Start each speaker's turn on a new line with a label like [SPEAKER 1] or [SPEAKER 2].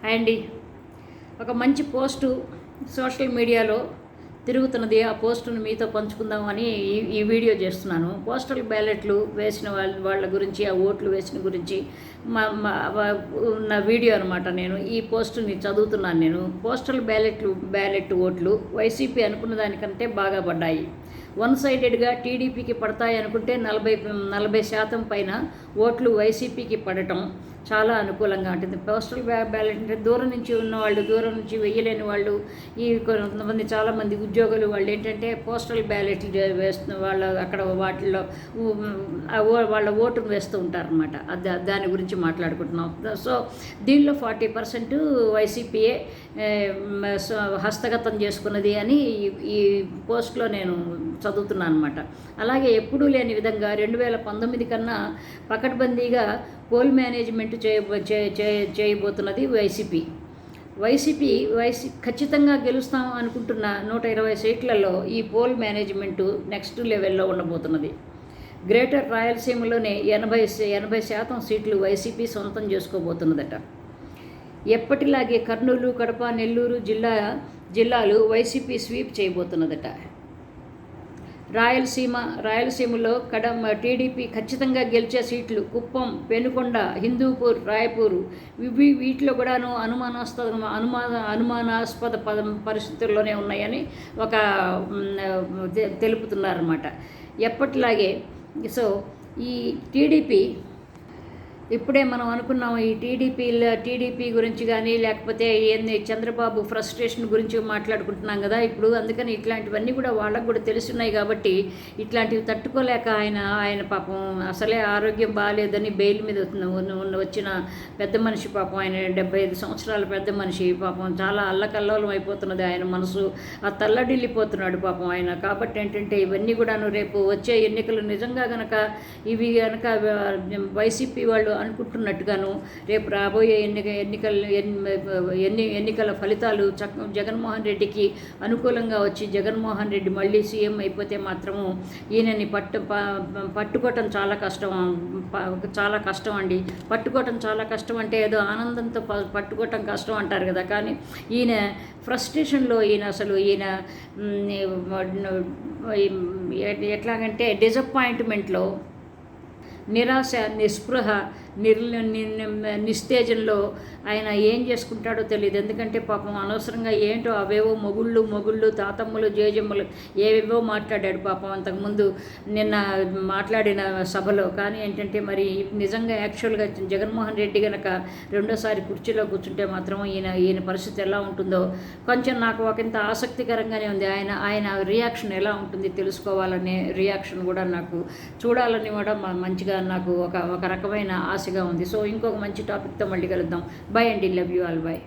[SPEAKER 1] Hi అండి. ఒక మంచి పోస్టు సోషల్ మీడియాలో తిరుగుతున్నది. ఆ పోస్టును మీతో పంచుకుందామని ఈ ఈ వీడియో చేస్తున్నాను. పోస్టల్ బ్యాలెట్లు వేసిన వాళ్ళ వాళ్ళ గురించి ఆ ఓట్లు వేసిన గురించి మా ఉన్న వీడియో అనమాట నేను. ఈ పోస్టుని చదువుతున్నాను నేను. పోస్టల్ బ్యాలెట్లు బ్యాలెట్ ఓట్లు వైసీపీ అనుకున్న దానికంటే బాగా పడ్డాయి. వన్ సైడెడ్గా టీడీపీకి పడతాయి అనుకుంటే నలభై నలభై శాతం పైన ఓట్లు వైసీపీకి పడటం చాలా అనుకూలంగా ఉంటుంది. పోస్టల్ బ్యాలెట్ అంటే దూరం నుంచి ఉన్న వాళ్ళు దూరం నుంచి వెయ్యలేని వాళ్ళు ఈ కొంతమంది చాలామంది ఉద్యోగులు వాళ్ళు ఏంటంటే పోస్టల్ బ్యాలెట్లు వేస్తున్న వాళ్ళ అక్కడ వాటిల్లో వాళ్ళ ఓటును వేస్తూ ఉంటారనమాట అది దాని గురించి మాట్లాడుకుంటున్నాం. సో దీనిలో ఫార్టీ పర్సెంట్ వైసీపీఏ హస్తగతం చేసుకున్నది అని ఈ పోస్ట్లో నేను చదువుతున్నాను అనమాట అలాగే ఎప్పుడూ లేని విధంగా రెండు వేల పంతొమ్మిది కన్నా పకడ్బందీగా పోల్ మేనేజ్మెంట్ చేయబో చేయబోతున్నది వైసీపీ. వైసీపీ వైసీ ఖచ్చితంగా గెలుస్తాం అనుకుంటున్న నూట ఇరవై సీట్లలో ఈ పోల్ మేనేజ్మెంటు నెక్స్ట్ లెవెల్లో ఉండబోతున్నది. గ్రేటర్ రాయలసీమలోనే ఎనభై ఎనభై శాతం సీట్లు వైసీపీ సొంతం చేసుకోబోతున్నదట. ఎప్పటిలాగే కర్నూలు కడప నెల్లూరు జిల్లా జిల్లాలు వైసీపీ స్వీప్ చేయబోతున్నదట. రాయలసీమ రాయలసీమలో కడమ టీడీపీ ఖచ్చితంగా గెలిచే సీట్లు కుప్పం పెనుకొండ హిందూపూర్ రాయపూర్. ఇవి వీటిలో కూడాను అనుమానాస్పద అనుమాన అనుమానాస్పద పద పరిస్థితుల్లోనే ఉన్నాయని ఒక తెలుపుతున్నారన్నమాట. ఎప్పటిలాగే సో ఈ టీడీపీ ఇప్పుడే మనం అనుకున్నాం ఈ టీడీపీ టీడీపీ గురించి కానీ లేకపోతే ఏంది చంద్రబాబు ఫ్రస్ట్రేషన్ గురించి మాట్లాడుకుంటున్నాం కదా ఇప్పుడు. అందుకని ఇట్లాంటివన్నీ కూడా వాళ్ళకు కూడా తెలుస్తున్నాయి కాబట్టి ఇట్లాంటివి తట్టుకోలేక ఆయన ఆయన పాపం అసలే ఆరోగ్యం బాగాలేదని బెయిల్ మీద ఉన్న- వచ్చిన పెద్ద మనిషి పాపం ఆయన డెబ్బై ఐదు సంవత్సరాల పెద్ద మనిషి పాపం చాలా అల్లకల్లోలం అయిపోతున్నది ఆయన మనసు. ఆ తల్లడిల్లిపోతున్నాడు పాపం ఆయన. కాబట్టి ఏంటంటే ఇవన్నీ కూడాను రేపు వచ్చే ఎన్నికలు నిజంగా గనక ఇవి గనక వైసీపీ వాళ్ళు అనుకుంటున్నట్టుగాను రేపు రాబోయే ఎన్నిక ఎన్నికల ఎన్ని- ఎన్ని ఎన్నికల ఫలితాలు చక్క జగన్మోహన్ రెడ్డికి అనుకూలంగా వచ్చి జగన్మోహన్ రెడ్డి మళ్ళీ సీఎం అయిపోతే మాత్రము ఈయనని పట్టు పట్టుకోవటం చాలా కష్టం చాలా కష్టం అండి. పట్టుకోవటం చాలా కష్టం అంటే ఏదో ఆనందంతో ప- పట్టుకోవటం కష్టం అంటారు కదా. కానీ ఈయన ఫ్రస్ట్రేషన్లో ఈయన అసలు ఈయన ఎట్లాగంటే డిసప్పాయింట్మెంట్లో నిరాశ నిస్పృహ నిర్ల నిస్తేజంలో ఆయన ఏం చేసుకుంటాడో తెలియదు. ఎందుకంటే పాపం అనవసరంగా ఏంటో అవేవో మొగుళ్ళు మొగుళ్ళు తాతమ్మలు జేజమ్మలు ఏవేవో మాట్లాడాడు పాపం. అంతకుముందు నిన్న మాట్లాడిన సభలో కానీ ఏంటంటే మరి నిజంగా యాక్చువల్గా జగన్మోహన్ రెడ్డి గనక రెండోసారి కుర్చీలో కూర్చుంటే మాత్రం ఈయన ఈయన పరిస్థితి ఎలా ఉంటుందో కొంచెం నాకు ఒకంత ఆసక్తికరంగానే ఉంది. ఆయన ఆయన రియాక్షన్ ఎలా ఉంటుంది తెలుసుకోవాలనే రియాక్షన్ కూడా నాకు చూడాలని కూడా మంచిగా నాకు ఒక ఒక రకమైన ఆశగా ఉంది. సో ఇంకొక మంచి టాపిక్తో మళ్ళీ కలుద్దాం. బై అండి. Love you all by